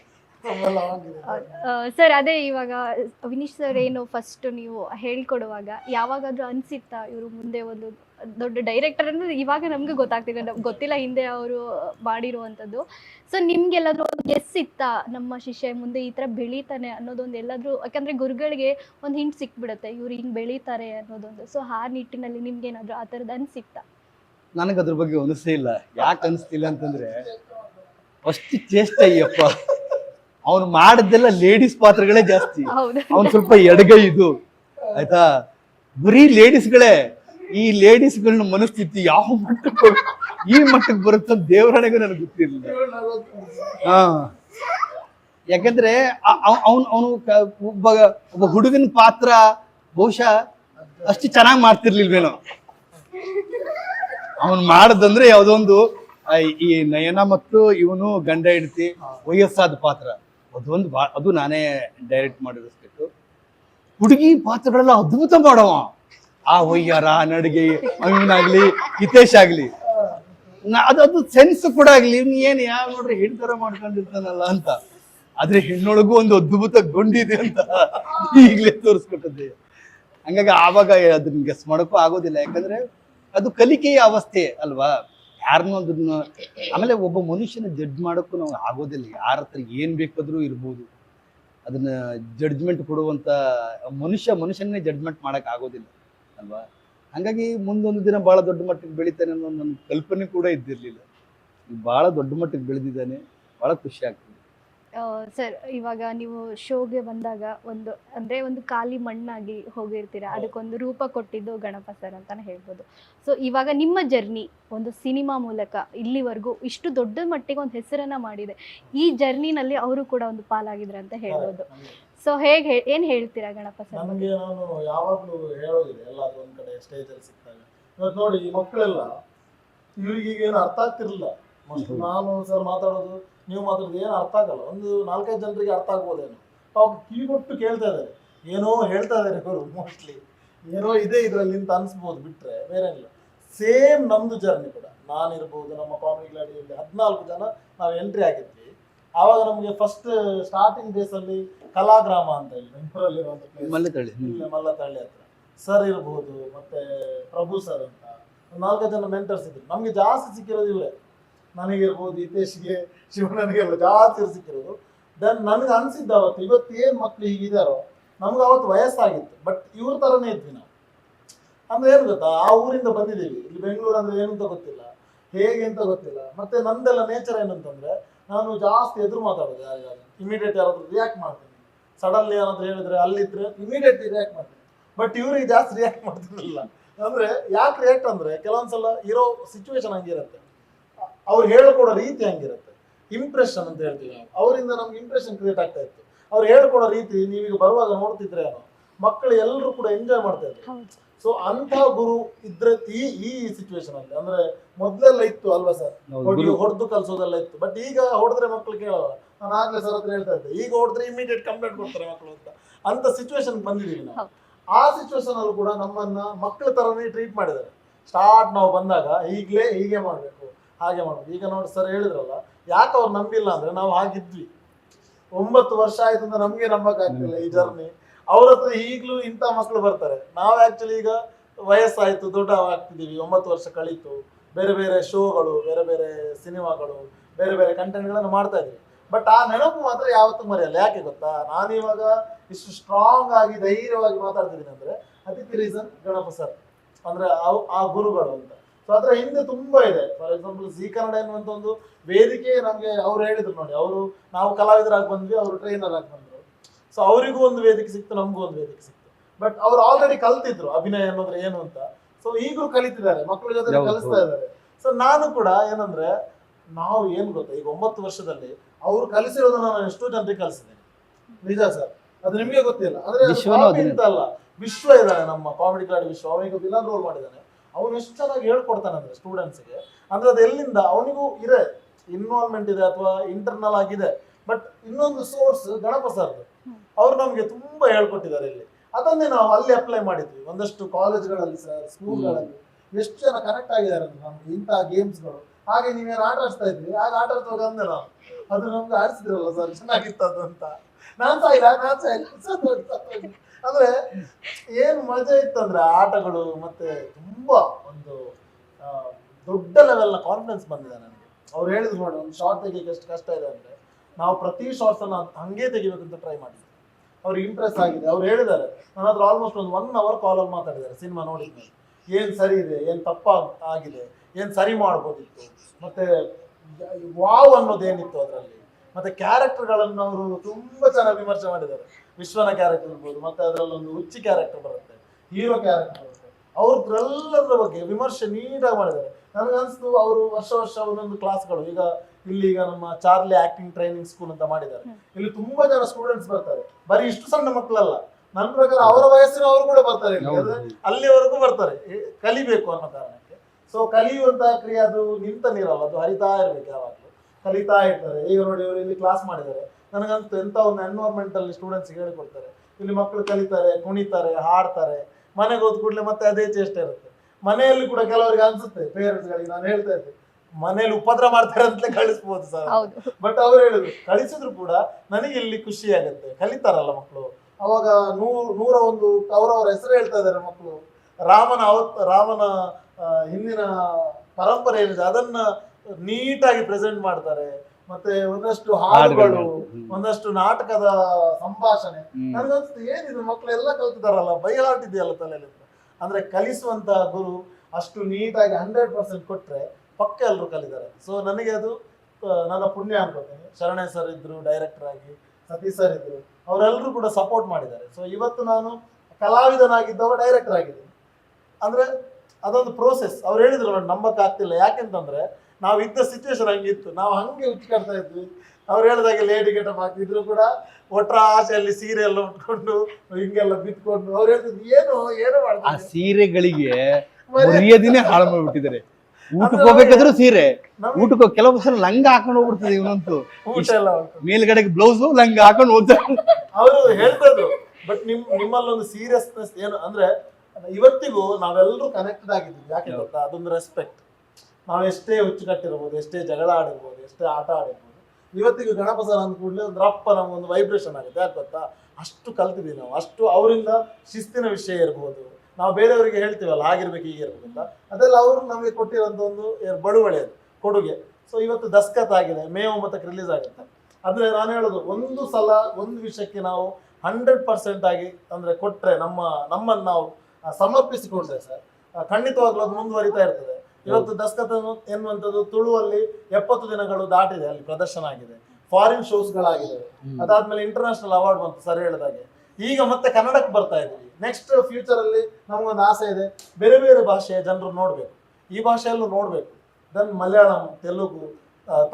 ಸರ್, ಅದೇ ಇವಾಗ ವಿನೀಶ್ ಸರ್ ಏನು ಫಸ್ಟ್ ನೀವು ಹೇಳ್ಕೊಡುವಾಗ ಯಾವಾಗಾದ್ರೂ ಅನ್ಸಿತ್ತಾ ಇವರು ಮುಂದೆ ಒಂದು ದೊಡ್ಡ ಡೈರೆಕ್ಟರ್ ಅಂದ್ರೆ ಇವಾಗ ನಮ್ಗೆ ಗೊತ್ತಾಗ್ತಿದೆ. ಗೊತ್ತಿಲ್ಲ ಹಿಂದೆ ಅವರು ಮಾಡಿರುವಂತದ್ದು. ಸೊ ನಿಮ್ಗೆಲ್ಲಾದ್ರೂ ಒಂದು ಗೆಸ್ ಇತ್ತಾ ನಮ್ಮ ಶಿಷ್ಯ ಮುಂದೆ ಈ ತರ ಬೆಳೀತಾನೆ ಅನ್ನೋದೊಂದು ಎಲ್ಲಾದ್ರೂ ಯಾಕಂದ್ರೆ ಗುರುಗಳಿಗೆ ಒಂದು ಹಿಂಟ್ ಸಿಕ್ಬಿಡುತ್ತೆ ಇವ್ರು ಹಿಂಗ್ ಬೆಳೀತಾರೆ ಅನ್ನೋದೊಂದು. ಸೊ ಆ ನಿಟ್ಟಿನಲ್ಲಿ ನಿಮ್ಗೆ ಏನಾದ್ರು ಆ ತರದ ಅನ್ಸಿತ್ತಾ ನನಗೆ ಅದ್ರ ಬಗ್ಗೆ ಅನಿಸೇ ಇಲ್ಲ. ಯಾಕೆ ಅನಿಸ್ತಿಲ್ಲ ಅಂತಂದ್ರೆ ಫಸ್ಟ್ ಚೇಷ್ಟ ಅಯ್ಯಪ್ಪ. ಅವನು ಮಾಡಿದ್ದೆಲ್ಲ ಲೇಡೀಸ್ ಪಾತ್ರಗಳೇ ಜಾಸ್ತಿ. ಅವನ್ ಸ್ವಲ್ಪ ಎಡಗೈ ಇದು ಆಯ್ತಾ? ಬರೀ ಲೇಡೀಸ್ಗಳೇ ಈ ಲೇಡೀಸ್ಗಳನ್ನ ಮನಸ್ಥಿತಿ ಯಾವ ಮಟ್ಟಕ್ಕೆ ಈ ಮಟ್ಟಕ್ಕೆ ಬರುತ್ತೆ ದೇವರಣೆಗೂ ನನಗೆ ಗೊತ್ತಿರಲಿಲ್ಲ. ಹ. ಯಾಕಂದ್ರೆ ಅವನು ಅವನು ಒಬ್ಬ ಒಬ್ಬ ಹುಡುಗನ ಪಾತ್ರ ಬಹುಶಃ ಅಷ್ಟು ಚೆನ್ನಾಗಿ ಮಾಡ್ತಿರ್ಲಿಲ್ವೇನೋ. ಅವನು ಮಾಡದಂದ್ರೆ ಯಾವುದೋ ಒಂದು ಈ ನಯನ ಮತ್ತು ಇವನು ಗಂಡ ಹೆಂಡತಿ, ವಯಸ್ಸಾದ ಪಾತ್ರ. ಅದೊಂದು ಅದು ನಾನೇ ಡೈರೆಕ್ಟ್ ಮಾಡಿರೋ ಹುಡುಗಿ ಪಾತ್ರಗಳೆಲ್ಲ ಅದ್ಭುತ ಮಾಡವ. ಆ ಹೊಯ್ಯಾರ, ಆ ನಡಿಗೆ ಅವನಾಗ್ಲಿ ಹಿತೇಶ್ ಆಗ್ಲಿ. ಅದೊಂದು ಅದು ಅದು ಸೆನ್ಸ್ ಕೂಡ ಆಗ್ಲಿ ಇವ್ನು ಏನ್ ಯಾವ ನೋಡ್ರಿ ಹೆಣ್ತರ ಮಾಡ್ಕೊಂಡಿರ್ತಾನಲ್ಲ ಅಂತ. ಆದ್ರೆ ಹೆಣ್ಣೊಳಗೂ ಒಂದು ಅದ್ಭುತ ಗೊಂಡಿದೆ ಅಂತ ಈಗಲೇ ತೋರಿಸ್ಕೊಟ್ಟದ್ದೆ. ಹಂಗಾಗಿ ಆವಾಗ ಅದನ್ನ ಗೆಸ್ ಮಾಡೋಕ್ಕೂ ಆಗೋದಿಲ್ಲ, ಯಾಕಂದ್ರೆ ಅದು ಕಲಿಕೆಯ ಅವಸ್ಥೆ ಅಲ್ವಾ? ಯಾರನ್ನೋ ಅದನ್ನ ಆಮೇಲೆ ಒಬ್ಬ ಮನುಷ್ಯನ ಜಡ್ಜ್ ಮಾಡೋಕ್ಕೂ ನಾವು ಆಗೋದಿಲ್ಲ. ಯಾರ ಹತ್ರ ಏನ್ ಬೇಕಾದ್ರೂ ಇರ್ಬೋದು. ಅದನ್ನ ಜಡ್ಜ್ಮೆಂಟ್ ಕೊಡುವಂತ ಮನುಷ್ಯ ಮನುಷ್ಯನೇ ಜಡ್ಜ್ಮೆಂಟ್ ಮಾಡಕ್ ಆಗೋದಿಲ್ಲ. ಅಲ್ವಾ? ಹಾಗಾಗಿ ಮುಂದೊಂದು ದಿನ ಬಹಳ ದೊಡ್ಡ ಮಟ್ಟಕ್ಕೆ ಬೆಳಿತಾನೆ ಅನ್ನೋ ನನ್ನ ಕಲ್ಪನೆ ಕೂಡ ಇದ್ದಿರ್ಲಿಲ್ಲ. ಬಹಳ ದೊಡ್ಡ ಮಟ್ಟಕ್ಕೆ ಬೆಳೆದಿದ್ದಾನೆ. ಬಹಳ ಖುಷಿ ಆಗ್ತದೆ. ಸರ್ ಇವಾಗ ನೀವು ಶೋಗೆ ಬಂದಾಗ ಒಂದು ಅಂದ್ರೆ ಒಂದು ಖಾಲಿ ಮಣ್ಣಾಗಿ ಹೋಗಿರ್ತೀರಾ? ಅದಕ್ಕೊಂದು ರೂಪ ಕೊಟ್ಟಿದ್ದು ಗಣಪ ಸರ್ ಅಂತಾನೆ ಹೇಳ್ಬೋದು. ಸೊ ಇವಾಗ ನಿಮ್ಮ ಜರ್ನಿ ಒಂದು ಸಿನಿಮಾ ಮೂಲಕ ಇಲ್ಲಿವರೆಗೂ ಇಷ್ಟು ದೊಡ್ಡ ಮಟ್ಟಿಗೆ ಒಂದು ಹೆಸರನ್ನ ಮಾಡಿದೆ. ಈ ಜರ್ನಿನಲ್ಲಿ ಅವರು ಕೂಡ ಒಂದು ಪಾಲಾಗಿದ್ರು ಅಂತ ಹೇಳ್ಬೋದು ಸೊ ಹೇಗೆ ಏನ್ ಹೇಳ್ತೀರಾ ಗಣಪ ಸರ್? ನಾನು ಯಾವಾಗ್ಲೂ ಹೇಳೋದಿದೆ ಎಲ್ಲಾದ್ರೂ ಒಂದ್ ಕಡೆ ಸ್ಟೇಜ್ ಅಲ್ಲಿ ಸಿಕ್ಕಾಗ ಇವತ್ತು ನೋಡಿ ಈ ಮಕ್ಕಳೆಲ್ಲ ಇವ್ರಿಗೆ ಈಗ ಏನು ಅರ್ಥ ಆಗ್ತಿರ್ಲಿಲ್ಲ. ಮೊದ್ಲು ನಾನು ಸರ್ ಮಾತಾಡೋದು ನೀವು ಮಾತಾಡೋದು ಏನು ಅರ್ಥ ಆಗಲ್ಲ. ಒಂದು ನಾಲ್ಕೈದು ಜನರಿಗೆ ಅರ್ಥ ಆಗ್ಬೋದೇನು. ಅವ್ರು ಕಿವಿಗೊಟ್ಟು ಕೇಳ್ತಾ ಇದ್ದಾರೆ. ಏನೋ ಹೇಳ್ತಾ ಇದ್ದಾರೆ ಇವರು ಮೋಸ್ಟ್ಲಿ ಏನೋ ಇದೆ ಇದರಲ್ಲಿ ಅಂತ ಅನ್ಸ್ಬೋದು ಬಿಟ್ರೆ ಬೇರೆ ಇಲ್ಲ ಸೇಮ್ ನಮ್ದು ಜರ್ನಿ ಕೂಡ. ನಾನಿರ್ಬೋದು ನಮ್ಮ ಕಾಮಿಡಿ ಗಾಡಿಯಲ್ಲಿ ಹದಿನಾಲ್ಕು ಜನ ನಾವು ಎಂಟ್ರಿ ಆಗಿದ್ವಿ. ಆವಾಗ ನಮಗೆ ಫಸ್ಟ್ ಸ್ಟಾರ್ಟಿಂಗ್ ಡೇಸಲ್ಲಿ ಅಲ್ಲಿ ಕಲಾಗ್ರಾಮ ಅಂತ ಹೇಳಿ ಇಲ್ಲೇ ಮಲ್ಲತಳ್ಳಿ ಹತ್ರ. ಸರ್ ಇರ್ಬೋದು ಮತ್ತೆ ಪ್ರಭು ಸರ್ ಅಂತ. ನಾಲ್ಕು ಜನ ಮೆಂಟರ್ಸ್ ಇದ್ರು. ನಮ್ಗೆ ಜಾಸ್ತಿ ಸಿಕ್ಕಿರೋದು ಇವರೇ. ನನಗಿರ್ಬೋದು ಹಿತೇಶ್ಗೆ ಶಿವನನಿಗೆಲ್ಲ ಜಾಸ್ತಿ ಸಿಕ್ಕಿರೋದು. ದೆನ್ ನನಗೆ ಅನ್ಸಿದ್ದ ಅವತ್ತು ಇವತ್ತು ಏನು ಮಕ್ಳು ಹೀಗಿದಾರೋ ನಮ್ಗೆ ಅವತ್ತು ವಯಸ್ಸಾಗಿತ್ತು. ಬಟ್ ಇವ್ರ ತರನೇ ಇದ್ವಿ ನಾವು. ಅಂದ್ರೆ ಏನು ಗೊತ್ತಾ ಆ ಊರಿಂದ ಬಂದಿದ್ದೀವಿ. ಇಲ್ಲಿ ಬೆಂಗಳೂರು ಅಂದ್ರೆ ಏನು ಅಂತ ಗೊತ್ತಿಲ್ಲ. ಹೇಗೆ ಅಂತ ಗೊತ್ತಿಲ್ಲ. ಮತ್ತೆ ನಂದೆಲ್ಲ ನೇಚರ್ ಏನಂತಂದ್ರೆ ನಾನು ಜಾಸ್ತಿ ಎದುರು ಮಾತಾಡೋದು ಯಾರಿಗಾದ್ರು. ಇಮಿಡಿಯೇಟ್ ಯಾರಾದ್ರೂ ರಿಯಾಕ್ಟ್ ಮಾಡ್ತೀನಿ. ಸಡನ್ಲಿ ಏನಾದ್ರು ಹೇಳಿದ್ರೆ ಅಲ್ಲಿದ್ರೆ ಇಮಿಡಿಯೇಟ್ಲಿ ರಿಯಾಕ್ಟ್ ಮಾಡ್ತಾರೆ. ಬಟ್ ಇವ್ರಿಗೆ ಜಾಸ್ತಿ ರಿಯಾಕ್ಟ್ ಮಾಡ್ತಿರ್ಲಿಲ್ಲ? ಅಂದ್ರೆ ಯಾಕೆ ರಿಯಾಕ್ಟ್ ಅಂದ್ರೆ ಕೆಲವೊಂದ್ಸಲ ಇರೋ ಸಿಚುವೇಶನ್ ಹಂಗಿರುತ್ತೆ. ಅವ್ರು ಹೇಳ್ಕೊಡೋ ರೀತಿ ಹಂಗಿರುತ್ತೆ. ಇಂಪ್ರೆಷನ್ ಅಂತ ಹೇಳ್ತೀವಿ ಅವರಿಂದ ನಮ್ಗೆ ಇಂಪ್ರೆಷನ್ ಕ್ರಿಯೇಟ್ ಆಗ್ತಾ ಇತ್ತು. ಅವ್ರು ಹೇಳ್ಕೊಡೋ ರೀತಿ ನೀವೀಗ ಬರುವಾಗ ನೋಡ್ತಿದ್ರೆ ಮಕ್ಕಳು ಎಲ್ಲರೂ ಕೂಡ ಎಂಜಾಯ್ ಮಾಡ್ತಾ ಇದ್ರು. ಸೊ ಅಂತ ಗುರು ಇದ್ರೆ ಈ ಈ ಸಿಚುವೇಶನ್ ಅಲ್ಲಿ ಅಂದ್ರೆ ಮೊದ್ಲೆಲ್ಲ ಇತ್ತು ಅಲ್ವಾ ಸರ್ ಹೊಡಿ ಗುರು- ಹೊಡೆದು ಕಲ್ಸೋದೆಲ್ಲ ಇತ್ತು. ಬಟ್ ಈಗ ಹೊಡೆದ್ರೆ ಮಕ್ಳು ಕೇಳಲ್ಲ. ನಾನು ಆಗ್ಲೇ ಸರ್ ಹತ್ರ ಹೇಳ್ತಾ ಇದ್ದೆ. ಈಗ ಹೊಡೆದ್ರೆ ಇಮಿಡಿಯೇಟ್ ಕಂಪ್ಲೇಂಟ್ ಕೊಡ್ತಾರೆ ಮಕ್ಕಳು ಅಂತ. ಅಂತ ಸಿಚುವೇಶನ್ ಬಂದಿದೀವಿ ನಾವು. ಆ ಸಿಚುವೇಶನ್ ಅಲ್ಲಿ ಕೂಡ ನಮ್ಮನ್ನ ಮಕ್ಕಳ ತರನೇ ಟ್ರೀಟ್ ಮಾಡಿದ್ದಾರೆ. ಸ್ಟಾರ್ಟ್ ನಾವು ಬಂದಾಗ ಈಗಲೇ ಹೀಗೆ ಮಾಡ್ಬೇಕು ಹಾಗೆ ಮಾಡ್ಬೇಕು. ಈಗ ನೋಡಿ ಸರ್ ಹೇಳಿದ್ರಲ್ಲ ಯಾಕೆ ಅವ್ರು ನಂಬಿಲ್ಲ ಅಂದ್ರೆ ನಾವು ಹಾಗಿದ್ವಿ. ಒಂಬತ್ತು ವರ್ಷ ಆಯ್ತು ಅಂತ ನಮ್ಗೆ ನಂಬಕ್ ಆಗ್ತಿಲ್ಲ ಈ ಜರ್ನಿ ಅವ್ರ ಹತ್ರ ಈಗಲೂ ಇಂಥ ಮಕ್ಕಳು ಬರ್ತಾರೆ. ನಾವು ಆಕ್ಚುಲಿ ಈಗ ವಯಸ್ಸಾಯಿತು ದೊಡ್ಡ ಆಗ್ತಿದೀವಿ ಒಂಬತ್ತು ವರ್ಷ ಕಳೀತು, ಬೇರೆ ಬೇರೆ ಶೋಗಳು, ಬೇರೆ ಬೇರೆ ಸಿನಿಮಾಗಳು, ಬೇರೆ ಬೇರೆ ಕಂಟೆಂಟ್ಗಳನ್ನು ಮಾಡ್ತಾ ಇದೀವಿ ಬಟ್ ಆ ನೆನಪು ಮಾತ್ರ ಯಾವತ್ತೂ ಮರೆಯಲ್ಲ. ಯಾಕೆ ಗೊತ್ತಾ? ನಾನಿವಾಗ ಇಷ್ಟು ಸ್ಟ್ರಾಂಗ್ ಆಗಿ ಧೈರ್ಯವಾಗಿ ಮಾತಾಡ್ತಿದ್ದೀನಿ ಅಂದ್ರೆ ಅದಕ್ಕೆ ರೀಸನ್ ಗಣಪ ಸರ್ ಅಂದ್ರೆ ಆ ಗುರುಗಳು ಅಂತ. ಸೊ ಅದ್ರ ಹಿಂದೆ ತುಂಬಾ ಇದೆ. ಫಾರ್ ಎಕ್ಸಾಂಪಲ್ ಜಿ ಕನ್ನಡ ಎನ್ನುವಂಥ ಒಂದು ವೇದಿಕೆ ನಮಗೆ ಅವ್ರು ಹೇಳಿದ್ರು ನೋಡಿ. ಅವರು, ನಾವು ಕಲಾವಿದರಾಗಿ ಬಂದ್ವಿ, ಅವರು ಟ್ರೈನರ್ ಆಗಿ ಬಂದ್ರು. ಸೊ ಅವರಿಗೂ ಒಂದು ವೇದಿಕೆ ಸಿಕ್ತು ನಮಗೂ ಒಂದು ವೇದಿಕೆ ಸಿಕ್ತು. ಬಟ್ ಅವ್ರು ಆಲ್ರೆಡಿ ಕಲ್ತಿದ್ರು ಅಭಿನಯ ಅನ್ನೋದ್ರೆ ಏನು ಅಂತ. ಸೊ ಈಗಲೂ ಕಲಿತಿದ್ದಾರೆ ಮಕ್ಕಳ ಜೊತೆ ಕಲಿಸ್ತಾ ಇದ್ದಾರೆ. ಸೊ ನಾನು ಕೂಡ ಏನಂದ್ರೆ ನಾವು ಏನ್ ಗೊತ್ತಾ ಈಗ ಒಂಬತ್ತು ವರ್ಷದಲ್ಲಿ ಅವ್ರು ಕಲಿಸಿರೋದನ್ನ ನಾನು ಎಷ್ಟೋ ಜನರಿಗೆ ಕಲಿಸಿದ್ದೇನೆ. ನಿಜ ಸರ್? ಅದು ನಿಮಗೆ ಗೊತ್ತಿಲ್ಲ. ಅಂದ್ರೆ ಅಂತ ಅಲ್ಲ ವಿಶ್ವ ಇದ್ದಾನೆ ನಮ್ಮ ಕಾಮಿಡಿ ಕಾರ್ಡ್ ವಿಶ್ವ. ಅವನಿಗೆ ವಿಲನ್ ರೋಲ್ ಮಾಡಿದ್ದಾನೆ. ಅವನು ಎಷ್ಟು ಚೆನ್ನಾಗಿ ಹೇಳ್ಕೊಡ್ತಾನೆ ಅಂದ್ರೆ ಸ್ಟೂಡೆಂಟ್ಸ್ಗೆ ಅಂದ್ರೆ ಅದು ಎಲ್ಲಿಂದ ಅವನಿಗೂ ಇದೆ. ಇನ್ವಾಲ್ವ್ಮೆಂಟ್ ಇದೆ ಅಥವಾ ಇಂಟರ್ನಲ್ ಆಗಿದೆ. ಬಟ್ ಇನ್ನೊಂದು ಸೋರ್ಸ್ ಗಣಪ ಸರ್ದು. ಅವ್ರು ನಮಗೆ ತುಂಬಾ ಹೇಳ್ಕೊಟ್ಟಿದ್ದಾರೆ ಇಲ್ಲಿ. ಅದನ್ನೇ ನಾವು ಅಲ್ಲಿ ಅಪ್ಲೈ ಮಾಡಿದ್ವಿ. ಒಂದಷ್ಟು ಕಾಲೇಜ್ಗಳಲ್ಲಿ ಸರ್ ಸ್ಕೂಲ್ಗಳಲ್ಲಿ ಎಷ್ಟು ಜನ ಕನೆಕ್ಟ್ ಆಗಿದ್ದಾರೆ ನಮ್ಗೆ ಇಂತಹ ಗೇಮ್ಸ್ಗಳು ಹಾಗೆ ನೀವೇನು ಆಟ ಆಡ್ತಾ ಇದ್ವಿ ಆಗ ಆಟ ಆಡ್ತಾಗ ಅಂದೆ ನಾವು. ಅದು ನಮ್ಗೆ ಆಡಿಸಿದ್ರಲ್ಲ ಸರ್ ಚೆನ್ನಾಗಿತ್ತು ಅದು ಅಂತ. ನಾನ್ಸ ಇಲ್ಲ ನಾನ್ಸ ಇಲ್ಲ. ಅಂದ್ರೆ ಏನ್ ಮಜಾ ಇತ್ತಂದ್ರೆ ಆಟಗಳು ಮತ್ತೆ ತುಂಬಾ ಒಂದು ದೊಡ್ಡ ಲೆವೆಲ್ನ ಕಾನ್ಫಿಡೆನ್ಸ್ ಬಂದಿದೆ ನನಗೆ. ಅವ್ರು ಹೇಳಿದ್ರು ನೋಡಿ ಒಂದು ಶಾರ್ಟ್ ತೆಗಿಯಕ್ಕೆ ಎಷ್ಟು ಕಷ್ಟ ಇದೆ ಅಂದ್ರೆ ನಾವು ಪ್ರತಿ ಶಾರ್ಟ್ಸ್ ಅನ್ನ ಹಂಗೆ ತೆಗಿಬೇಕಂತ ಟ್ರೈ ಮಾಡಿದ್ವಿ. ಅವ್ರಿಗೆ ಇಂಪ್ರೆಸ್ ಆಗಿದೆ. ಅವ್ರು ಹೇಳಿದ್ದಾರೆ ನನ್ನ ಹತ್ರ ಆಲ್ಮೋಸ್ಟ್ ಒಂದು ಒನ್ ಅವರ್ ಕಾಲಲ್ಲಿ ಮಾತಾಡಿದ್ದಾರೆ ಸಿನಿಮಾ ನೋಡಿದ್ಮೇಲೆ ಏನು ಸರಿ ಇದೆ, ಏನು ತಪ್ಪ ಆಗಿದೆ, ಏನು ಸರಿ ಮಾಡ್ಬೋದಿತ್ತು? ಮತ್ತೆ ವಾವ್ ಅನ್ನೋದೇನಿತ್ತು ಅದರಲ್ಲಿ? ಮತ್ತೆ ಕ್ಯಾರೆಕ್ಟರ್ಗಳನ್ನು ಅವರು ತುಂಬಾ ಚೆನ್ನಾಗಿ ವಿಮರ್ಶೆ ಮಾಡಿದ್ದಾರೆ. ವಿಶ್ವನ ಕ್ಯಾರೆಕ್ಟರ್ ಇರ್ಬೋದು, ಮತ್ತೆ ಅದರಲ್ಲಿ ಒಂದು ಹುಚ್ಚಿ ಕ್ಯಾರೆಕ್ಟರ್ ಬರುತ್ತೆ ಹೀರೋ ಕ್ಯಾರೆಕ್ಟರ್ ಬರುತ್ತೆ. ಅವ್ರದ್ದೆಲ್ಲದರ ಬಗ್ಗೆ ವಿಮರ್ಶೆ ನೀಟಾಗಿ ಮಾಡಿದ್ದಾರೆ. ನನಗನ್ಸ್ತು ಅವರು ವರ್ಷ ವರ್ಷ ಒಂದೊಂದು ಕ್ಲಾಸ್ಗಳು ಈಗ ಇಲ್ಲಿ ಈಗ ನಮ್ಮ ಚಾರ್ಲಿ ಆಕ್ಟಿಂಗ್ ಟ್ರೈನಿಂಗ್ ಸ್ಕೂಲ್ ಅಂತ ಮಾಡಿದ್ದಾರೆ. ಇಲ್ಲಿ ತುಂಬಾ ಜನ ಸ್ಟೂಡೆಂಟ್ಸ್ ಬರ್ತಾರೆ. ಬರೀ ಇಷ್ಟು ಸಣ್ಣ ಮಕ್ಕಳಲ್ಲ ನನ್ನ ಪ್ರಕಾರ ಅವರ ವಯಸ್ಸಿನವರು ಕೂಡ ಬರ್ತಾರೆ. ಅಲ್ಲಿವರೆಗೂ ಬರ್ತಾರೆ. ಕಲಿಬೇಕು ಅನ್ನೋ ಕಾರಣಕ್ಕೆ. ಸೊ ಕಲಿಯುವಂತಹ ಕ್ರಿಯೆ ಅದು ನಿಂತ ನೀರಲ್ಲ. ಅದು ಹರಿತಾ ಇರ್ಬೇಕು ಯಾವಾಗಲೂ. ಕಲಿತಾ ಇರ್ತಾರೆ. ಈಗ ನೋಡಿ ಇವರು ಇಲ್ಲಿ ಕ್ಲಾಸ್ ಮಾಡಿದ್ದಾರೆ. ನನಗಂತೂ ಎಂತ ಒಂದು ಎನ್ವೈರ್ಮೆಂಟ್ ಅಲ್ಲಿ ಸ್ಟೂಡೆಂಟ್ಸ್ ಹೇಳಿಕೊಡ್ತಾರೆ. ಇಲ್ಲಿ ಮಕ್ಕಳು ಕಲಿತಾರೆ ಕುಣಿತಾರೆ ಹಾಡ್ತಾರೆ. ಮನೆಗೆ ಹೋದ ಕೂಡಲೇ ಮತ್ತೆ ಅದೇ ಚೇಷ್ಟೆ ಇರುತ್ತೆ. ಮನೆಯಲ್ಲಿ ಕೂಡ ಕೆಲವರಿಗೆ ಅನ್ಸುತ್ತೆ. ಪೇರೆಂಟ್ಸ್ ಗಳಿಗೆ ನಾನು ಹೇಳ್ತಾ ಇದ್ದೆ. ಮನೇಲಿ ಉಪದ್ರ ಮಾಡ್ತಾರೆ ಅಂತಲೇ ಕಳಿಸ್ಬೋದು ಸರ್. ಹೌದು. ಬಟ್ ಅವ್ರು ಹೇಳಿದ್ರು ಕಳಿಸಿದ್ರು ಕೂಡ ನನಗೆ ಇಲ್ಲಿ ಖುಷಿ ಆಗುತ್ತೆ. ಕಲಿತಾರಲ್ಲ ಮಕ್ಕಳು ಅವಾಗ ನೂರ್ ನೂರ ಒಂದು ಅವರವರ ಹೆಸರು ಹೇಳ್ತಾ ಇದ್ದಾರೆ ಮಕ್ಕಳು ರಾಮನ ಅವತ್ ರಾಮನ ಹಿಂದಿನ ಪರಂಪರೆ ಏನಿದೆ ಅದನ್ನ ನೀಟಾಗಿ ಪ್ರೆಸೆಂಟ್ ಮಾಡ್ತಾರೆ. ಮತ್ತೆ ಒಂದಷ್ಟು ಹಾಡುಗಳು ಒಂದಷ್ಟು ನಾಟಕದ ಸಂಭಾಷಣೆ. ನನಗನ್ಸುತ್ತೆ ಏನಿದು ಮಕ್ಕಳು ಎಲ್ಲ ಕಲ್ತಿದಾರಲ್ಲ ಬೈ ಹಾರ್ಟ್ ಇದೆಯಲ್ಲ ತಲೆಯಲ್ಲಿ ಅಂದ್ರೆ ಕಲಿಸುವಂತ ಗುರು ಅಷ್ಟು ನೀಟಾಗಿ ಹಂಡ್ರೆಡ್ ಪರ್ಸೆಂಟ್ ಕೊಟ್ರೆ ಪಕ್ಕ ಎಲ್ಲರೂ ಕಲಿದ್ದಾರೆ ಸೊ ನನಗೆ ಅದು ನನ್ನ ಪುಣ್ಯ ಅನ್ಕೋತೀನಿ. ಶರಣೆ ಸರ್ ಇದ್ರು ಡೈರೆಕ್ಟರ್ ಆಗಿ ಸತೀಶ್ ಸರ್ ಇದ್ರು ಅವರೆಲ್ಲರೂ ಕೂಡ ಸಪೋರ್ಟ್ ಮಾಡಿದ್ದಾರೆ. ಸೊ ಇವತ್ತು ನಾನು ಕಲಾವಿದನಾಗಿದ್ದವ ಡೈರೆಕ್ಟರ್ ಆಗಿದ್ದೀನಿ. ಅಂದ್ರೆ ಅದೊಂದು ಪ್ರೋಸೆಸ್ ಅವ್ರು ಹೇಳಿದ್ರು ನೋಡಿ ನಂಬಕ್ ಆಗ್ತಿಲ್ಲ. ಯಾಕೆಂತಂದ್ರೆ ನಾವು ಇದ್ದ ಸಿಚುವೇಶನ್ ಹಂಗಿತ್ತು. ನಾವು ಹಂಗೆ ಉಚ್ಕಾಡ್ತಾ ಇದ್ವಿ. ಅವ್ರು ಹೇಳಿದಾಗೆ ಲೇಡಿ ಗೆಟಪ್ ಹಾಕಿದ್ರು ಕೂಡ ಒಟ್ರ ಆಸೆಯಲ್ಲಿ ಸೀರೆ ಎಲ್ಲ ಉಟ್ಕೊಂಡು ಹಿಂಗೆಲ್ಲ ಬಿತ್ಕೊಂಡು ಅವ್ರು ಹೇಳ್ತಿದ್ರು ಏನು ಏನು ಆ ಮಾಡ್ತಾರೆ ಸೀರೆಗಳಿಗೆ ಮರ್ಯಾದಿನೇ ಹಾಳು ಮಾಡ್ಬಿಟ್ಟಿದ್ದಾರೆ. ಊಟಕ್ಕೆ ಹೋಗ್ಬೇಕಾದ್ರೂ ಸೀರೆ. ಊಟಕ್ಕೆ ಕೆಲವು ಸಲ ಲಂಗ ಹಾಕೊಂಡು ಹೋಗ್ಬಿಡ್ತದೆ ಇವನಂತೂ. ಊಟ ಎಲ್ಲ ಮೇಲ್ಗಡೆಗೆ ಬ್ಲೌಸ್ ಲಂಗ ಹಾಕೊಂಡು ಹೋಗ್ತಾರೆ. ಅವರು ಹೇಳ್ತಿದ್ರು ಬಟ್ ನಿಮ್ ನಿಮ್ಮಲ್ಲಿ ಒಂದು ಸೀರಿಯಸ್ನೆಸ್ ಏನು ಅಂದ್ರೆ ಇವತ್ತಿಗೂ ನಾವೆಲ್ಲರೂ ಕನೆಕ್ಟೆಡ್ ಆಗಿದ್ದೀವಿ. ಯಾಕೆ. ಗೊತ್ತಾ? ಅದೊಂದು ರೆಸ್ಪೆಕ್ಟ್ ನಾವು ಎಷ್ಟೇ ಹುಚ್ಚುಕಟ್ಟಿರ್ಬೋದು ಎಷ್ಟೇ ಜಗಳ ಆಡಿರ್ಬೋದು ಎಷ್ಟೇ ಆಟ ಆಡಿರ್ಬೋದು ಇವತ್ತಿಗೂ ಗಣಪ ಸರ್ ಅಂದ ಕೂಡಲೇ ಒಂದು ರಪ್ಪ ನಮ್ಗೊಂದು ವೈಬ್ರೇಷನ್ ಆಗುತ್ತೆ. ಯಾಕೆ ಗೊತ್ತಾ? ಅಷ್ಟು ಕಲ್ತಿದ್ದೀವಿ ನಾವು. ಅಷ್ಟು ಅವರಿಂದ ಶಿಸ್ತಿನ ವಿಷಯ ಇರ್ಬೋದು. ನಾವು ಬೇರೆಯವರಿಗೆ ಹೇಳ್ತೀವಲ್ಲ ಆಗಿರ್ಬೇಕು ಹೀಗಿರ್ಬೇಕು ಅಂತ. ಅದೆಲ್ಲ ಅವರು ನಮಗೆ ಕೊಟ್ಟಿರೋಂಥ ಒಂದು ಬಡುವಳೆ ಬಳುವಳಿ ಅದು ಕೊಡುಗೆ. ಸೊ ಇವತ್ತು ದಸ್ಕತ್ ಆಗಿದೆ ಮೇ ಒಂಬತ್ತಕ್ಕೆ ರಿಲೀಸ್ ಆಗುತ್ತೆ. ಅಂದ್ರೆ ನಾನು ಹೇಳೋದು ಒಂದು ಸಲ ಒಂದು ವಿಷಯಕ್ಕೆ ನಾವು ಹಂಡ್ರೆಡ್ ಪರ್ಸೆಂಟ್ ಆಗಿ ಅಂದ್ರೆ ಕೊಟ್ರೆ ನಮ್ಮ ನಮ್ಮನ್ನು ನಾವು ಸಮರ್ಪಿಸಿಕೊಂಡ್ರೆ ಸರ್ ಖಂಡಿತವಾಗ್ಲೂ ಅದು ಮುಂದುವರಿತಾ ಇರ್ತದೆ. ಇವತ್ತು ದಸ್ಕತ್ ಅನ್ನು- ಎನ್ನುವಂಥದ್ದು ತುಳುವಲ್ಲಿ ಎಪ್ಪತ್ತು ದಿನಗಳು ದಾಟಿದೆ ಅಲ್ಲಿ ಪ್ರದರ್ಶನ ಆಗಿದೆ. ಫಾರಿನ್ ಶೋಸ್ಗಳಾಗಿದೆ ಅದಾದ್ಮೇಲೆ ಇಂಟರ್ನ್ಯಾಷನಲ್ ಅವಾರ್ಡ್ ಬಂತು ಸರ್ ಹೇಳಿದಾಗೆ. ಈಗ ಮತ್ತೆ ಕನ್ನಡಕ್ಕೆ ಬರ್ತಾ ಇದ್ದೀವಿ. ನೆಕ್ಸ್ಟ್ ಫ್ಯೂಚರ್ ಅಲ್ಲಿ ನಮಗೊಂದು ಆಸೆ ಇದೆ. ಬೇರೆ ಬೇರೆ ಭಾಷೆಯ ಜನರು ನೋಡಬೇಕು. ಈ ಭಾಷೆಯಲ್ಲೂ ನೋಡಬೇಕು. ದೆನ್ ಮಲಯಾಳಂ ತೆಲುಗು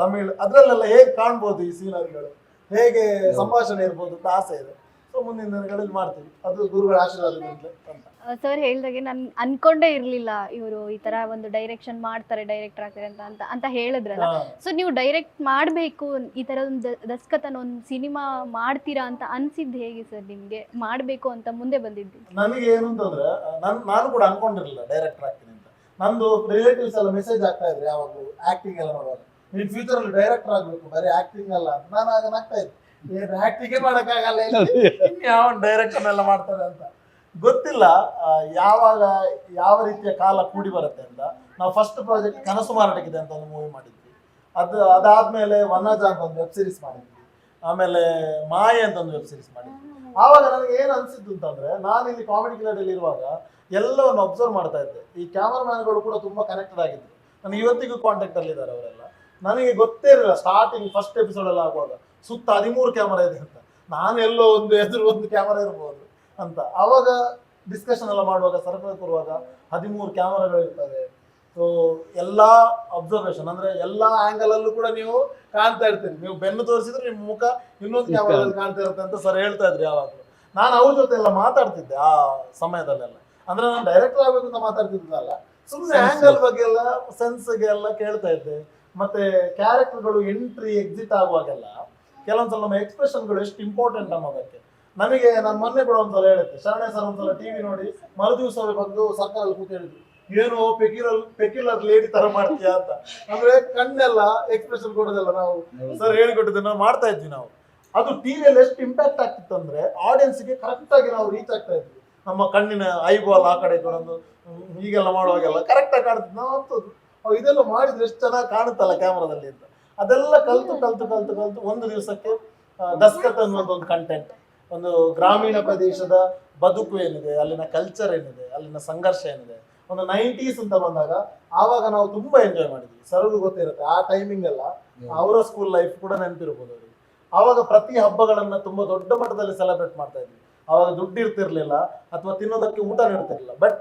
ತಮಿಳ್ ಅದರಲ್ಲೆಲ್ಲ ಹೇಗೆ ಕಾಣ್ಬೋದು ಈ ಸೀನರಿಗಳು? ಹೇಗೆ ಸಂಭಾಷಣೆ ಇರ್ಬೋದು ಅಂತ ಆಸೆ ಇದೆ. ಸೊ ಮುಂದಿನ ದಿನಗಳಲ್ಲಿ ಮಾಡ್ತೀವಿ. ಅದು ಗುರುಗಳ ಆಶೀರ್ವಾದದಿಂದಲೇ ಅಂತ. ಸರ್ ಹೇಳ್ದಾಗೆ ನಾನು ಅನ್ಕೊಂಡೇ ಇರ್ಲಿಲ್ಲ ಇವರು ಈ ತರ ಒಂದು ಡೈರೆಕ್ಷನ್ ಮಾಡ್ತಾರೆ ಡೈರೆಕ್ಟರ್ ಆಗ್ತಾರೆ ಅಂತ ಅಂತ ಅಂತ ಹೇಳಿದ್ರಲ್ಲ. ಸೊ ನೀವು ಡೈರೆಕ್ಟ್ ಮಾಡಬೇಕು ಈ ತರ ಒಂದು ದಸ್ಕತನ ಒಂದು ಸಿನಿಮಾ ಮಾಡ್ತೀರಾ ಅಂತ ಅನ್ಸಿದ್ದು ಹೇಗೆ ಸರ್ ನಿಮ್ಗೆ? ಮಾಡಬೇಕು ಅಂತ ಮುಂದೆ ಬಂದಿದ್ದು? ನನಗೆ ಏನು ಅಂತಂದ್ರೆ ನನ್ ನಾನು ಕೂಡ ಅನ್ಕೊಂಡಿರ್ಲಿಲ್ಲ ಡೈರೆಕ್ಟರ್ ಆಗ್ತೀನಿ ಅಂತ. ನಂದು ರಿಲೇಟಿವ್ಸ್ ಎಲ್ಲ ಮೆಸೇಜ್ ಆಗ್ತಾ ಇದ್ರು ಯಾವಾಗಲೂ ಆಕ್ಟಿಂಗ್ ಎಲ್ಲ ಮಾಡುವಾಗ. ನೀನ್ ಫ್ಯೂಚರ್ ಅಲ್ಲಿ ಡೈರೆಕ್ಟರ್ ಆಗ್ಬೇಕು ಬರೀ ಆಕ್ಟಿಂಗ್ ಅಲ್ಲ ಅಂತ. ನಾನು ಆಗ ನಗ್ತಾ ಇದ್ದೆ. ಏನು ಆಕ್ಟಿಂಗ್ ಮಾಡಕ್ಕಾಗಲ್ಲ ಯಾವ ಡೈರೆಕ್ಷನ್ ಎಲ್ಲ ಮಾಡ್ತಾರೆ ಅಂತ. ಗೊತ್ತಿಲ್ಲ ಯಾವಾಗ, ಯಾವ ರೀತಿಯ ಕಾಲ ಕೂಡಿ ಬರುತ್ತೆ ಅಂತ. ನಾವು ಫಸ್ಟ್ ಪ್ರಾಜೆಕ್ಟ್ ಕನಸು ಮಾರಾಟಕ್ಕಿದೆ ಅಂತ ಒಂದು ಮೂವಿ ಮಾಡಿದ್ವಿ. ಅದು, ಅದಾದ್ಮೇಲೆ ವನಜ ಅಂತ ಒಂದು ವೆಬ್ ಸೀರೀಸ್ ಮಾಡಿದ್ವಿ. ಆಮೇಲೆ ಮಾಯೆ ಅಂತ ಒಂದು ವೆಬ್ ಸೀರೀಸ್ ಮಾಡಿದ್ವಿ. ಆವಾಗ ನನಗೆ ಏನು ಅನ್ಸಿದ್ದು ಅಂತಂದ್ರೆ, ನಾನು ಇಲ್ಲಿ ಕಾಮಿಡಿ ಕಿಲಾಡಿಯಲ್ಲಿ ಇರುವಾಗ ಎಲ್ಲವನ್ನು ಅಬ್ಸರ್ವ್ ಮಾಡ್ತಾ ಇದ್ದೆ. ಈ ಕ್ಯಾಮರಾಮ್ಯಾನ್ಗಳು ಕೂಡ ತುಂಬಾ ಕನೆಕ್ಟೆಡ್ ಆಗಿದ್ದರು ನನಗೆ ಇವತ್ತಿಗೂ ಕಾಂಟ್ಯಾಕ್ಟ್ ಅಲ್ಲಿ ಇದ್ದಾರೆ ಅವರೆಲ್ಲ. ನನಗೆ ಗೊತ್ತೇ ಇರಲಿಲ್ಲ ಸ್ಟಾರ್ಟಿಂಗ್ ಫಸ್ಟ್ ಎಪಿಸೋಡ್ ಎಲ್ಲ ಆಗುವಾಗ ಸುತ್ತ ಹದಿಮೂರು ಕ್ಯಾಮರಾ ಇದೆ ಅಂತ. ನಾನು ಎಲ್ಲೋ ಒಂದು ಎದುರು ಒಂದು ಕ್ಯಾಮರಾ ಇರ್ಬೋದು. ಅಂತ. ಅವಾಗ ಡಿಸ್ಕಷನ್ ಎಲ್ಲ ಮಾಡುವಾಗ ಸರ್ಕಾರ ಕೊಡುವಾಗ ಹದಿಮೂರು ಕ್ಯಾಮರಾಗಳು ಇರ್ತವೆ. ಸೊ ಎಲ್ಲ ಅಬ್ಸರ್ವೇಷನ್ ಅಂದ್ರೆ ಎಲ್ಲಾ ಆಂಗಲ್ ಅಲ್ಲೂ ಕೂಡ ನೀವು ಕಾಣ್ತಾ ಇರ್ತೀರಿ. ನೀವು ಬೆನ್ನು ತೋರಿಸಿದ್ರೆ ನಿಮ್ಮ ಮುಖ ಇನ್ನೊಂದು ಕ್ಯಾಮರಾದಲ್ಲಿ ಕಾಣ್ತಾ ಇರುತ್ತೆ ಅಂತ ಸರ್ ಹೇಳ್ತಾ ಇದ್ರಿ ಯಾವಾಗಲೂ. ನಾನು ಅವ್ರ ಜೊತೆ ಎಲ್ಲ ಮಾತಾಡ್ತಿದ್ದೆ ಆ ಸಮಯದಲ್ಲೆಲ್ಲ. ಅಂದ್ರೆ ನಾನು ಡೈರೆಕ್ಟರ್ ಆಗ್ಬೇಕು ಅಂತ ಮಾತಾಡ್ತಿದ್ದಲ್ಲ ಸುಮ್ಮನೆ ಆಂಗಲ್ ಬಗ್ಗೆ ಎಲ್ಲ ಸೆನ್ಸ್ಗೆ ಎಲ್ಲ ಕೇಳ್ತಾ ಇದ್ದೆ. ಮತ್ತೆ ಕ್ಯಾರೆಕ್ಟರ್ಗಳು ಎಂಟ್ರಿ ಎಕ್ಸಿಟ್ ಆಗುವಾಗೆಲ್ಲ ಕೆಲವೊಂದ್ಸಲ ನಮ್ಮ ಎಕ್ಸ್ಪ್ರೆಷನ್ಗಳು ಎಷ್ಟು ಇಂಪಾರ್ಟೆಂಟ್ ಅನ್ನೋದಕ್ಕೆ ನನಗೆ ನಾನು ಮೊನ್ನೆ ಕೂಡ ಒಂದ್ಸಲ ಹೇಳಿದ್ದೆ. ಶರಣೆ ಸರ್ ಒಂದ್ಸಲ ಟಿವಿ ನೋಡಿ ಮರು ದಿವಸ ಬಂದು ಸರ್ಕಾರ ಕೂತು ಹೇಳಿದ್ರು ಏನು ಪೆಕ್ಯುಲರ್ ಪೆಕ್ಯುಲರ್ ಲೇಡಿ ತರ ಮಾಡ್ತೀಯ ಅಂತ. ಅಂದ್ರೆ ಕಣ್ಣೆಲ್ಲ ಎಕ್ಸ್ಪ್ರೆಷನ್ ಕೊಡೋದಲ್ಲ ನಾವು ಸರ್ ಹೇಳಿಕೊಟ್ಟಿದ್ದೆ ನಾವು ಮಾಡ್ತಾ ಇದ್ವಿ ನಾವು. ಅದು ಟಿವಿಯಲ್ಲಿ ಎಷ್ಟು ಇಂಪ್ಯಾಕ್ಟ್ ಆಗ್ತಿತ್ತು ಅಂದ್ರೆ ಆಡಿಯನ್ಸ್ಗೆ ಕರೆಕ್ಟ್ ಆಗಿ ನಾವು ರೀಚ್ ಆಗ್ತಾ ಇದ್ವಿ. ನಮ್ಮ ಕಣ್ಣಿನ ಐಬಾಲ್ ಆ ಕಡೆ ಕೊಡೋದು ಹೀಗೆಲ್ಲ ಮಾಡುವಾಗೆಲ್ಲ ಕರೆಕ್ಟ್ ಆಗಿ ಕಾಣ್ತಿತ್ತು. ನಾವು ಅಂತದ್ದು ಅವ್ ಇದೆಲ್ಲ ಮಾಡಿದ್ರೆ ಎಷ್ಟು ಚೆನ್ನಾಗಿ ಕಾಣುತ್ತಲ್ಲ ಕ್ಯಾಮ್ರಾದಲ್ಲಿ ಅಂತ. ಅದೆಲ್ಲ ಕಲ್ತು ಕಲ್ತು ಕಲ್ತು ಕಲ್ತು ಒಂದು ದಿವಸಕ್ಕೆ ದಸ್ಕತ್ ಅನ್ನುವಂಥ ಒಂದು ಕಂಟೆಂಟ್ ಒಂದು ಗ್ರಾಮೀಣ ಪ್ರದೇಶದ ಬದುಕು ಏನಿದೆ ಅಲ್ಲಿನ ಕಲ್ಚರ್ ಏನಿದೆ ಅಲ್ಲಿನ ಸಂಘರ್ಷ ಏನಿದೆ ಒಂದು ನೈಂಟೀಸ್ ಅಂತ ಬಂದಾಗ ಆವಾಗ ನಾವು ತುಂಬಾ ಎಂಜಾಯ್ ಮಾಡಿದ್ವಿ. ಸರ್ಗೂ ಗೊತ್ತಿರುತ್ತೆ ಆ ಟೈಮಿಂಗ್ ಎಲ್ಲ ಅವರ ಸ್ಕೂಲ್ ಲೈಫ್ ಕೂಡ ನೆನಪಿರ್ಬೋದು ಅವ್ರಿಗೆ. ಆವಾಗ ಪ್ರತಿ ಹಬ್ಬಗಳನ್ನ ತುಂಬಾ ದೊಡ್ಡ ಮಟ್ಟದಲ್ಲಿ ಸೆಲೆಬ್ರೇಟ್ ಮಾಡ್ತಾ ಇದ್ವಿ. ಆವಾಗ ದುಡ್ಡು ಇರ್ತಿರ್ಲಿಲ್ಲ ಅಥವಾ ತಿನ್ನೋದಕ್ಕೆ ಊಟ ನೀಡ್ತಿರ್ಲಿಲ್ಲ ಬಟ್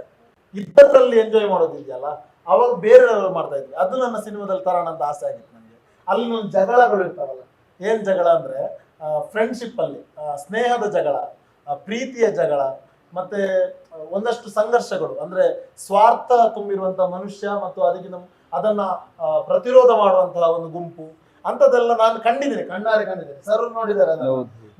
ಇದ್ದದ್ರಲ್ಲಿ ಎಂಜಾಯ್ ಮಾಡೋದಿದೆಯಲ್ಲ ಅವಾಗ ಬೇರೆ ಮಾಡ್ತಾ ಇದ್ವಿ. ಅದು ನನ್ನ ಸಿನಿಮಾದಲ್ಲಿ ತರೋಣ ಅಂತ ಆಸೆ ಆಗಿತ್ತು ನನಗೆ ಅಲ್ಲಿ ಜಗಳಗಳು ಇರ್ತಾವಲ್ಲ ಏನ್ ಜಗಳ ಅಂದ್ರೆ ಫ್ರೆಂಡ್ಶಿಪ್ ಅಲ್ಲಿ ಸ್ನೇಹದ ಜಗಳ ಪ್ರೀತಿಯ ಜಗಳ ಮತ್ತೆ ಒಂದಷ್ಟು ಸಂಘರ್ಷಗಳು ಅಂದ್ರೆ ಸ್ವಾರ್ಥ ತುಂಬಿರುವಂತಹ ಮನುಷ್ಯ ಮತ್ತು ಅದಕ್ಕಿಂತ ಅದನ್ನ ಪ್ರತಿರೋಧ ಮಾಡುವಂತಹ ಒಂದು ಗುಂಪು ಅಂತದೆಲ್ಲ ನಾನು ಕಂಡಿದ್ದೀನಿ ಕಣ್ಣಾರೆ ಕಂಡಿದ್ದೀನಿ. ಸರ್ ನೋಡಿದ್ದಾರೆ.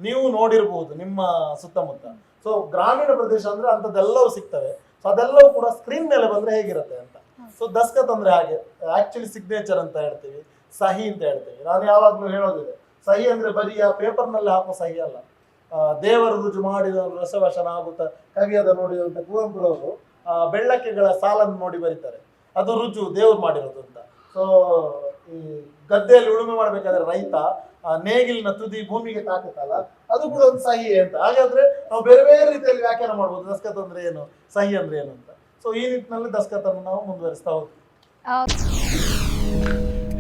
ನೀವು ನೋಡಿರಬಹುದು ನಿಮ್ಮ ಸುತ್ತಮುತ್ತ. ಸೊ ಗ್ರಾಮೀಣ ಪ್ರದೇಶ ಅಂದ್ರೆ ಅಂಥದ್ದೆಲ್ಲವೂ ಸಿಗ್ತವೆ. ಸೊ ಅದೆಲ್ಲವೂ ಕೂಡ ಸ್ಕ್ರೀನ್ ಮೇಲೆ ಬಂದ್ರೆ ಹೇಗಿರುತ್ತೆ ಅಂತ. ಸೊ ದಸ್ಕತ್ ಅಂದ್ರೆ ಹಾಗೆ ಆಕ್ಚುಲಿ ಸಿಗ್ನೇಚರ್ ಅಂತ ಹೇಳ್ತೀವಿ ಸಹಿ ಅಂತ ಹೇಳ್ತೀವಿ. ನಾನು ಯಾವಾಗ್ಲೂ ಹೇಳೋದಿದೆ ಸಹಿ ಅಂದ್ರೆ ಬರೀ ಆ ಪೇಪರ್ನಲ್ಲಿ ನಲ್ಲಿ ಹಾಕೋ ಸಹಿ ಅಲ್ಲ. ದೇವರು ರುಜು ಮಾಡಿದ ರಸವಶನ ಆಗುತ್ತ? ಕವಿಯದ ನೋಡಿದಂತ ಕುವೆಂಪುರವರು ಆ, ಬೆಳ್ಳಕ್ಕೆಗಳ ಸಾಲನ್ನು ನೋಡಿ ಬರೀತಾರೆ. ಅದು ರುಜು ದೇವ್ರು ಮಾಡಿರೋದು ಅಂತ. ಸೊ ಈ ಗದ್ದೆಯಲ್ಲಿ ಉಳುಮೆ ಮಾಡ್ಬೇಕಾದ್ರೆ ರೈತ ಆ, ನೇಗಿಲಿನ ತುದಿ ಭೂಮಿಗೆ ತಾಕುತ್ತಲ್ಲ ಅದು ಕೂಡ ಒಂದು ಸಹಿ ಅಂತ. ಹಾಗಾದ್ರೆ ನಾವು ಬೇರೆ ಬೇರೆ ರೀತಿಯಲ್ಲಿ ವ್ಯಾಖ್ಯಾನ ಮಾಡ್ಬೋದು. ದಸ್ಕತ್ ಅಂದ್ರೆ ಏನು ಸಹಿ ಅಂದ್ರೆ ಏನು ಅಂತ. ಸೊ ಈ ನಿಟ್ಟಿನಲ್ಲಿ ದಸ್ಕತ್ ಅನ್ನು ನಾವು ಮುಂದುವರಿಸ್ತಾ ಹೋಗ್ತೀವಿ.